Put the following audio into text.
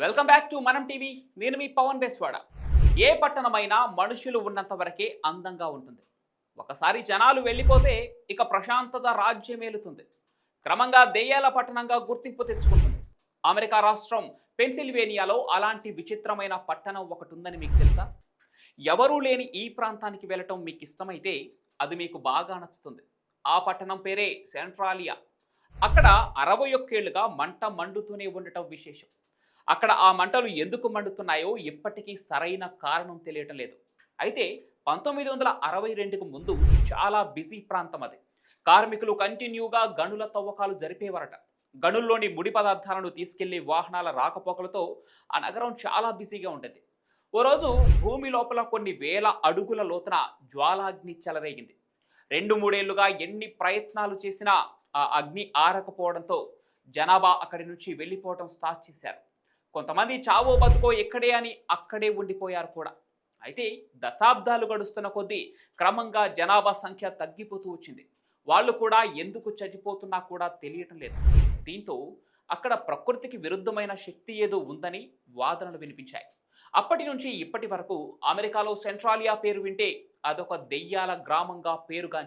Welcome back to Manam TV. నేను మీ పవన్ బేస్వాడ. ఏ పట్టణమైనా మనుషులు ఉన్నంత వరకే అందంగా ఉంటుంది. ఒకసారి జనాలు వెళ్ళిపోతే ఇక ప్రశాంతత రాజ్యమేలుతుంది క్రమంగా దెయ్యాల పట్టణంగా గుర్తింపు తెచ్చుకుంటుంది. అమెరికా రాష్ట్రం పెన్సిల్వేనియాలో అలాంటి విచిత్రమైన పట్టణం ఒకటి ఉందని మీకు తెలుసా? ఎవరూ లేని ఈ ప్రాంతానికి వెళ్ళటం మీకు ఇష్టమైతే అది మీకు బాగా నచ్చుతుంది. ఆ పట్టణం పేరే సెంట్రాలియా. అక్కడ అరవై ఒక్కేళ్ళుగా మంట మండుతూనే ఉండటం విశేషం. అక్కడ ఆ మంటలు ఎందుకు మండుతున్నాయో ఇప్పటికీ సరైన కారణం తెలియటం లేదు. అయితే పంతొమ్మిది వందల అరవై రెండుకు ముందు చాలా బిజీ ప్రాంతం అది. కార్మికులు కంటిన్యూగా గనుల తవ్వకాలు జరిపేవారట. గనుల్లోని ముడి పదార్థాలను తీసుకెళ్ళే వాహనాల రాకపోకలతో ఆ నగరం చాలా బిజీగా ఉండేది. ఓ రోజు భూమి లోపల కొన్ని వేల అడుగుల లోతున జ్వాలాగ్ని చెలరేగింది. రెండు మూడేళ్ళుగా ఎన్ని ప్రయత్నాలు చేసినా ఆ అగ్ని ఆరకపోవడంతో జనాభా అక్కడి నుంచి వెళ్ళిపోవడం స్టార్ట్ చేశారు. కొంతమంది చావో బతుకో ఎక్కడే అని అక్కడే ఉండిపోయారు కూడా. అయితే దశాబ్దాలు గడుస్తున్న కొద్దీ క్రమంగా జనాభా సంఖ్య తగ్గిపోతూ వచ్చింది. వాళ్ళు కూడా ఎందుకు చచ్చిపోతున్నా కూడా తెలియటం లేదు. దీంతో అక్కడ ప్రకృతికి విరుద్ధమైన శక్తి ఏదో ఉందని వాదనలు వినిపించాయి. అప్పటి నుంచి ఇప్పటి వరకు అమెరికాలో సెంట్రాలియా పేరు వింటే అదొక దెయ్యాల గ్రామంగా పేరుగాంచింది.